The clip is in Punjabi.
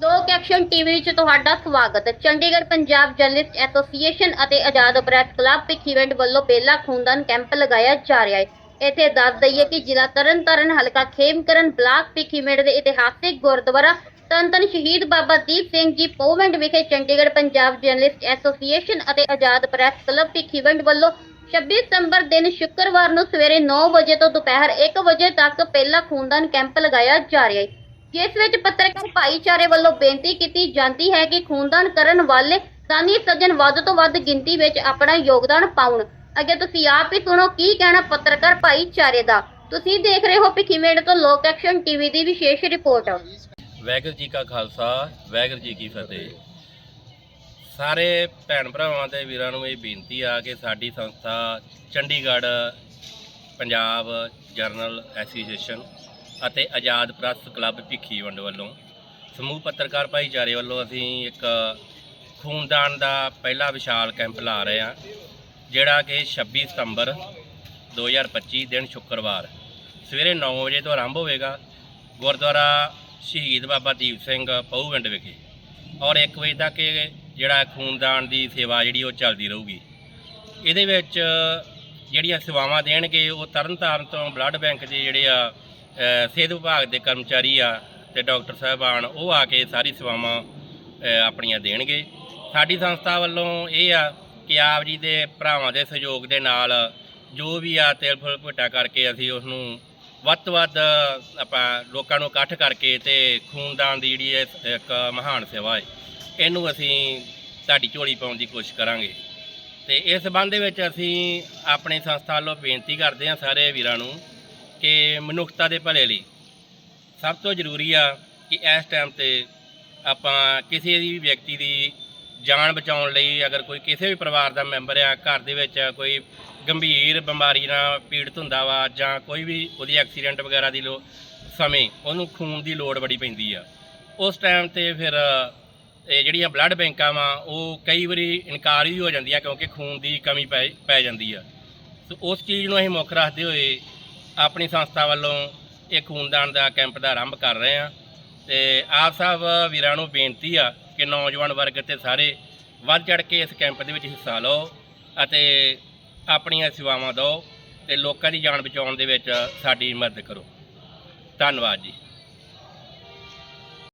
ਲੋਕ ਐਕਸ਼ਨ ਟੀਵੀ ਵਿੱਚ ਤੁਹਾਡਾ ਸਵਾਗਤ। ਹੈ ਚੰਡੀਗੜ੍ਹ ਪੰਜਾਬ ਜਰਨਲਿਸਟ ਐਸੋਸੀਏਸ਼ਨ ਅਤੇ ਆਜ਼ਾਦ ਪ੍ਰੈਸ ਕਲੱਬ ਪਿੱਖੀਵਿੰਡ ਵੱਲੋਂ ਬੇਲਾ ਖੂਨਦਾਨ ਕੈਂਪ ਲਗਾਇਆ ਜਾ ਰਿਹਾ ਹੈ। ਇੱਥੇ ਦੱਸ ਦਈਏ ਕਿ ਜ਼ਿਲ੍ਹਾ ਤਰਨਤਾਰਨ, ਹਲਕਾ ਖੇਮਕਰਨ ਬਲਾਕ ਪਿੱਖੀਵਿੰਡ ਦੇ ਇਤਿਹਾਸਿਕ ਗੁਰਦੁਆਰਾ ਧੰਨ ਧੰਨ ਸ਼ਹੀਦ ਬਾਬਾ ਦੀਪ ਸਿੰਘ ਜੀ ਪੋਵੈਂਟ ਵਿਖੇ ਚੰਡੀਗੜ੍ਹ ਪੰਜਾਬ ਜਰਨਲਿਸਟ ਐਸੋਸੀਏਸ਼ਨ ਅਤੇ ਆਜ਼ਾਦ ਪ੍ਰੈਸ ਕਲੱਬ ਪਿੱਖੀਵਿੰਡ ਵੱਲੋਂ 26 ਸਤੰਬਰ ਦਿਨ ਸ਼ੁੱਕਰਵਾਰ ਨੂੰ ਸਵੇਰੇ 9 ਵਜੇ ਤੋਂ ਦੁਪਹਿਰ 1 ਵਜੇ ਤੱਕ ਪਹਿਲਾ ਖੂਨਦਾਨ ਕੈਂਪ ਲਗਾਇਆ ਜਾ ਰਿਹਾ ਹੈ। ਜਿਸ ਵਿੱਚ ਪੱਤਰਕਾਰ ਭਾਈਚਾਰੇ ਵੱਲੋਂ ਬੇਨਤੀ ਕੀਤੀ ਜਾਂਦੀ ਹੈ ਕਿ ਖੂਨਦਾਨ ਕਰਨ ਵਾਲੇ ਦਾਨੀ ਸੱਜਣ ਵੱਧ ਤੋਂ ਵੱਧ ਗਿਣਤੀ ਵਿੱਚ ਆਪਣਾ ਯੋਗਦਾਨ ਪਾਉਣ। ਅੱਗੇ ਤੁਸੀਂ ਆਪ ਹੀ ਸੁਣੋ ਕੀ ਕਹਿਣਾ ਪੱਤਰਕਾਰ ਭਾਈਚਾਰੇ ਦਾ। ਤੁਸੀਂ ਦੇਖ ਰਹੇ ਹੋ ਭਿੱਖੀਵਿੰਡ ਤੋਂ ਲੋਕ ਐਕਸ਼ਨ ਟੀਵੀ ਦੀ ਵਿਸ਼ੇਸ਼ ਰਿਪੋਰਟ। ਵਾਹਿਗੁਰੂ ਜੀ ਕਾ ਖਾਲਸਾ, ਵਾਹਿਗੁਰੂ ਜੀ ਕੀ ਫਤਿਹ। ਸਾਰੇ ਭੈਣ ਭਰਾਵਾਂ ਤੇ ਵੀਰਾਂ ਨੂੰ ਇਹ ਬੇਨਤੀ ਆ ਕਿ ਸਾਡੀ ਸੰਸਥਾ ਚੰਡੀਗੜ੍ਹ ਪੰਜਾਬ ਜਰਨਲ ਐਸੋਸੀਏਸ਼ਨ ਅਤੇ ਆਜ਼ਾਦ ਪ੍ਰੈਸ ਕਲੱਬ ਭਿੱਖੀਵਿੰਡ ਵੱਲੋਂ ਸਮੂਹ ਪੱਤਰਕਾਰ ਭਾਈਚਾਰੇ ਵੱਲੋਂ ਅਸੀਂ ਇੱਕ ਖੂਨਦਾਨ ਦਾ ਪਹਿਲਾ ਵਿਸ਼ਾਲ ਕੈਂਪ ਲਾ ਰਹੇ ਹਾਂ, ਜਿਹੜਾ ਕਿ 26 ਸਤੰਬਰ 2025 ਦਿਨ ਸ਼ੁੱਕਰਵਾਰ ਸਵੇਰੇ 9 ਵਜੇ ਤੋਂ ਆਰੰਭ ਹੋਵੇਗਾ, ਗੁਰਦੁਆਰਾ ਸ਼ਹੀਦ ਬਾਬਾ ਦੀਪ ਸਿੰਘ ਪਹੂਵਿੰਡ ਵਿਖੇ ਔਰ 1 ਵਜੇ ਤੱਕ ਜਿਹੜਾ ਖੂਨਦਾਨ ਦੀ ਸੇਵਾ ਜਿਹੜੀ ਉਹ ਚੱਲਦੀ ਰਹੂਗੀ। ਇਹਦੇ ਵਿੱਚ ਜਿਹੜੀਆਂ ਸੇਵਾਵਾਂ ਦੇਣਗੇ, ਉਹ ਤਰਨਤਾਰਨ ਤੋਂ ਬਲੱਡ ਬੈਂਕ ਦੇ ਜਿਹੜੇ ਆ ਸਿਹਤ ਵਿਭਾਗ ਦੇ ਕਰਮਚਾਰੀ ਆ ਤੇ ਡਾਕਟਰ ਸਾਹਿਬਾਨ, ਉਹ ਆ ਕੇ ਸਾਰੀ ਸੇਵਾਵਾਂ ਆਪਣੀਆਂ ਦੇਣਗੇ। ਸਾਡੀ ਸੰਸਥਾ ਵੱਲੋਂ ਇਹ ਆ ਕਿ ਆਪ ਜੀ ਦੇ ਭਰਾਵਾਂ ਦੇ ਸਹਿਯੋਗ ਦੇ ਨਾਲ ਜੋ ਵੀ ਆ ਤੇਲ ਫੁੱਲ ਭੁੱਟਾ ਕਰਕੇ ਅਸੀਂ ਉਸ ਨੂੰ ਵੱਧ ਤੋਂ ਵੱਧ ਆਪਾਂ ਲੋਕਾਂ ਨੂੰ ਇਕੱਠ ਕਰਕੇ ਤੇ ਖੂਨਦਾਨ ਦੀ ਜਿਹੜੀ ਇਹ ਇੱਕ ਮਹਾਨ ਸੇਵਾ ਹੈ ਇਹਨੂੰ ਅਸੀਂ ਤੁਹਾਡੀ ਝੋਲੀ ਪਾਉਣ ਦੀ ਕੋਸ਼ਿਸ਼ ਕਰਾਂਗੇ। ਤੇ ਇਸ ਸੰਬੰਧ ਦੇ ਵਿੱਚ ਅਸੀਂ ਆਪਣੀ ਸੰਸਥਾ ਵੱਲੋਂ ਬੇਨਤੀ ਕਰਦੇ ਹਾਂ ਸਾਰੇ ਵੀਰਾਂ ਨੂੰ ਕਿ ਮਨੁੱਖਤਾ ਦੇ ਭਲੇ ਲਈ ਸਭ ਤੋਂ ਜ਼ਰੂਰੀ ਆ ਕਿ ਇਸ ਟਾਈਮ ਤੇ ਆਪਾਂ ਕਿਸੇ ਵੀ ਵਿਅਕਤੀ ਦੀ ਜਾਨ ਬਚਾਉਣ ਲਈ ਅਗਰ ਕੋਈ ਕਿਸੇ ਵੀ ਪਰਿਵਾਰ ਦਾ ਮੈਂਬਰ ਆ, ਘਰ ਦੇ ਵਿੱਚ ਕੋਈ ਗੰਭੀਰ ਬਿਮਾਰੀ ਨਾਲ ਪੀੜਤ ਹੁੰਦਾ ਵਾ ਜਾਂ ਕੋਈ ਵੀ ਉਹਦੀ ਐਕਸੀਡੈਂਟ ਵਗੈਰਾ ਦੀ ਲੋ, ਸਮੇਂ ਉਹਨੂੰ ਖੂਨ ਦੀ ਲੋੜ ਬੜੀ ਪੈਂਦੀ ਆ। ਉਸ ਟਾਈਮ ਤੇ ਫਿਰ ਇਹ ਜਿਹੜੀਆਂ ਬਲੱਡ ਬੈਂਕਾਂ ਵਾ, ਉਹ ਕਈ ਵਾਰੀ ਇਨਕਾਰ ਵੀ ਹੋ ਜਾਂਦੀਆਂ ਕਿਉਂਕਿ ਖੂਨ ਦੀ ਕਮੀ ਪੈ ਪੈ ਜਾਂਦੀ ਆ। ਸੋ ਉਸ ਚੀਜ਼ ਨੂੰ ਅਸੀਂ ਮੁੱਖ ਰੱਖਦੇ ਹੋਏ ਆਪਣੀ ਸੰਸਥਾ ਵੱਲੋਂ ਇਹ ਖੂਨਦਾਨ ਦਾ ਕੈਂਪ ਦਾ ਆਰੰਭ ਕਰ ਰਹੇ ਹਾਂ ਤੇ ਆਪ ਸਾਹਿਬ ਵੀਰਾਂ ਨੂੰ ਬੇਨਤੀ ਆ ਕਿ ਨੌਜਵਾਨ ਵਰਗ ਤੇ ਸਾਰੇ ਵੱਧ ਚੜ ਕੇ ਇਸ ਕੈਂਪ ਦੇ ਵਿੱਚ ਹਿੱਸਾ ਲਓ ਅਤੇ ਆਪਣੀਆਂ ਸੇਵਾਵਾਂ ਦਿਓ ਤੇ ਲੋਕਾਂ ਦੀ ਜਾਨ ਬਚਾਉਣ ਦੇ ਵਿੱਚ ਸਾਡੀ ਮਦਦ ਕਰੋ। ਧੰਨਵਾਦ ਜੀ।